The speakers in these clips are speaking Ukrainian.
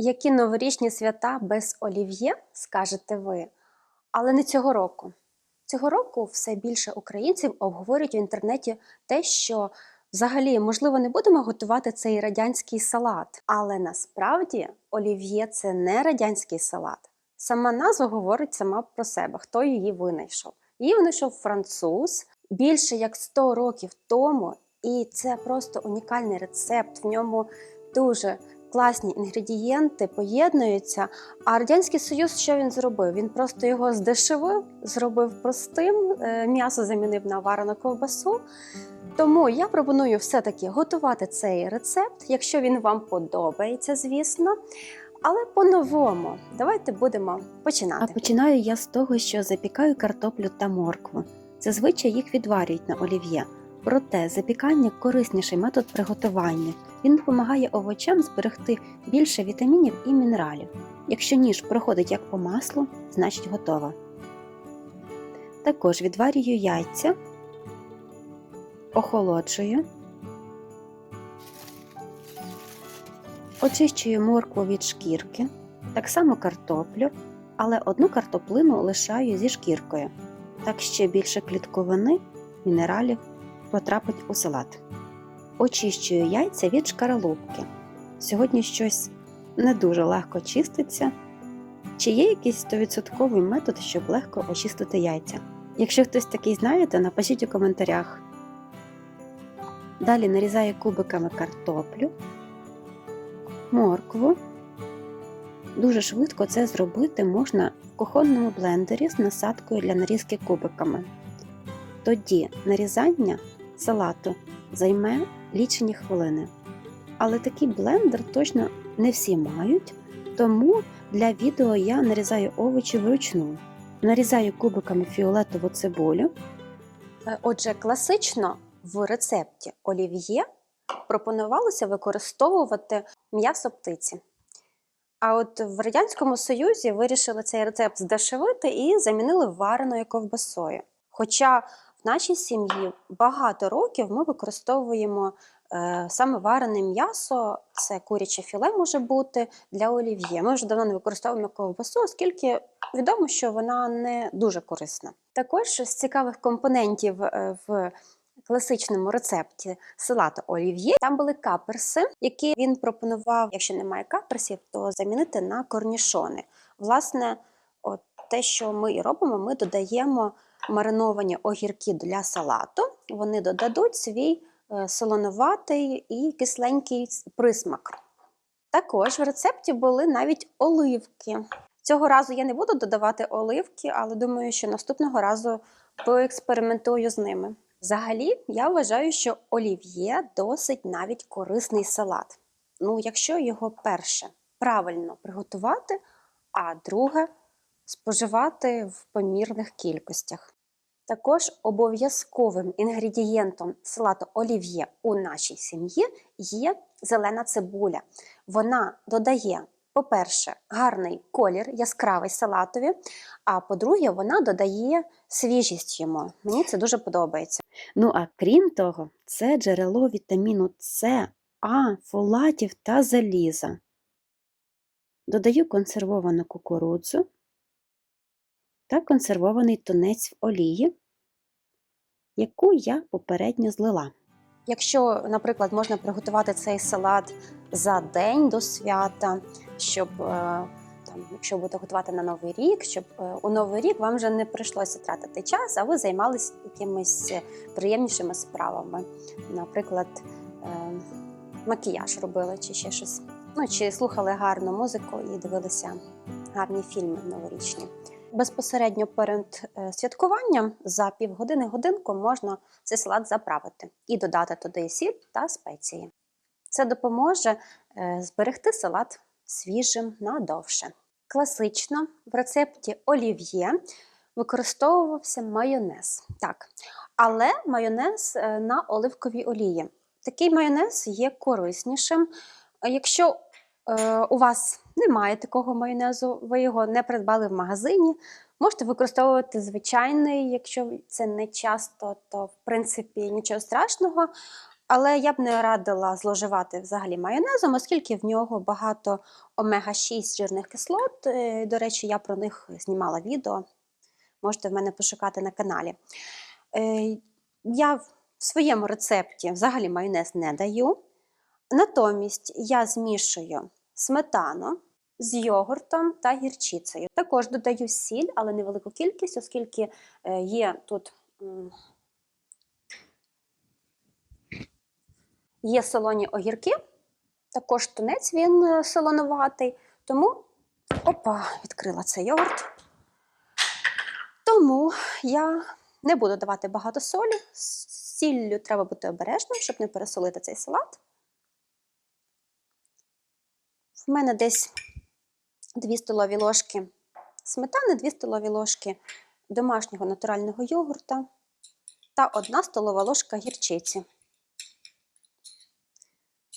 Які новорічні свята без олів'є, скажете ви, але не цього року. Цього року все більше українців обговорюють в інтернеті те, що взагалі, можливо, не будемо готувати цей радянський салат. Але насправді олів'є це не радянський салат. Сама назва говорить сама про себе, хто її винайшов. Її винайшов француз більше як 100 років тому, і це просто унікальний рецепт. В ньому дуже класні інгредієнти поєднуються. А Радянський Союз що він зробив? Він просто його здешевив, зробив простим, е, м'ясо замінив на варену ковбасу. Тому я пропоную все-таки готувати цей рецепт, якщо він вам подобається, звісно. Але по-новому, давайте будемо А починати. починаю я з того, що запікаю картоплю та моркву. Зазвичай їх відварюють на олів'є. Проте запікання корисніший метод приготування. Він допомагає овочам зберегти більше вітамінів і мінералів. Якщо ніж проходить як по маслу, значить готова. Також відварюю яйця, охолоджую, очищую моркву від шкірки, так само картоплю, але одну картоплину лишаю зі шкіркою. Так ще більше клітковини, мінералів потрапить у салат. Очищую яйця від шкаралупки. Сьогодні щось не дуже легко чиститься. Чи є якийсь 100% метод, щоб легко очистити яйця? Якщо хтось такий знає, напишіть у коментарях. Далі нарізаю кубиками картоплю, моркву. Дуже швидко це зробити можна в кухонному блендері з насадкою для нарізки кубиками. Тоді нарізання салату займе лічені хвилини. Але такий блендер точно не всі мають, тому для відео я нарізаю овочі вручну. Нарізаю кубиками фіолетову цибулю, Е, Отже, класично в рецепті олів'є пропонувалося використовувати м'ясо птиці. А от в Радянському Союзі вирішили цей рецепт здешевити і замінили вареною ковбасою. Хоча в нашій сім'ї багато років ми використовуємо е, саме варене м'ясо, це куряче філе може бути для олів'є. Ми вже давно не використовуємо ковбасу, оскільки відомо, що вона не дуже корисна. Також з цікавих компонентів е, в класичному рецепті салату олів'є там були каперси, які він пропонував, якщо немає каперсів, то замінити на корнішони. Власне, от те, що ми і робимо, ми додаємо мариновані огірки для салату. Вони додадуть свій е, солонуватий і кисленький присмак. Також в рецепті були навіть оливки. Цього разу я не буду додавати оливки, але думаю, що наступного разу поекспериментую з ними. Взагалі, я вважаю, що олів'є досить навіть корисний салат. Ну, якщо його перше правильно приготувати, а друге споживати в помірних кількостях. Також обов'язковим інгредієнтом салату олів'є у нашій сім'ї є зелена цибуля. Вона додає, по-перше, гарний колір, яскравий салатові, а по-друге, вона додає свіжість йому. Мені це дуже подобається. Ну а крім того, це джерело вітаміну С, А, фолатів та заліза. Додаю консервовану кукурудзу та консервований тунець в олії, яку я попередньо злила. Якщо, наприклад, можна приготувати цей салат за день до свята, щоб е, там, якщо будете готувати на новий рік, щоб е, у новий рік вам вже не прийшлося тратити час, а ви займалися якимись е, приємнішими справами. Наприклад, макіяж робили чи ще щось. Ну, чи слухали гарну музику і дивилися гарні фільми новорічні. Безпосередньо перед е, святкуванням за півгодини годинку можна цей салат заправити і додати туди сіль та спеції. Це допоможе е, зберегти салат свіжим надовше. Класично в рецепті олів'є використовувався майонез. Так, але майонез е, на оливковій олії. Такий майонез є кориснішим. Якщо у вас немає такого майонезу, ви його не придбали в магазині, можете використовувати звичайний, якщо це не часто, то в принципі нічого страшного. Але я б не радила зловживати взагалі майонезом, оскільки в нього багато омега-6 жирних кислот. Е, До речі, я про них знімала відео. Можете в мене пошукати на каналі. Е, Я в своєму рецепті взагалі майонез не даю. Натомість я змішую сметану з йогуртом та гірчицею. Також додаю сіль, але невелику кількість, оскільки е, є тут є солоні огірки, також тунець він е, солонуватий. Тому опа, відкрила цей йогурт. Тому я не буду давати багато солі. З сіллю треба бути обережним, щоб не пересолити цей салат. В мене десь 2 столові ложки сметани, 2 столові ложки домашнього натурального йогурта та 1 столова ложка гірчиці.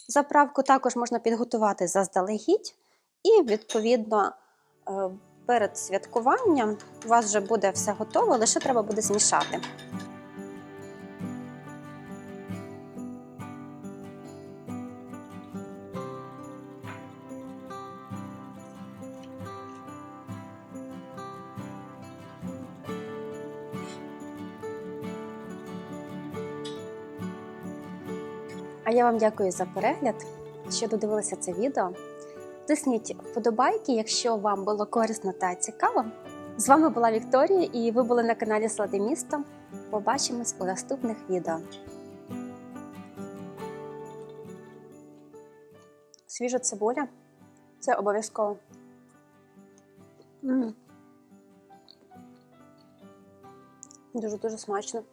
Заправку також можна підготувати заздалегідь, і, відповідно, е, перед святкуванням у вас вже буде все готово, лише треба буде змішати. А я вам дякую за перегляд, що додивилися це відео. Тисніть вподобайки, якщо вам було корисно та цікаво. З вами була Вікторія, і ви були на каналі Сладе Місто. Побачимось у наступних відео. Свіжа цибуля. Це обов'язково. Дуже-дуже смачно.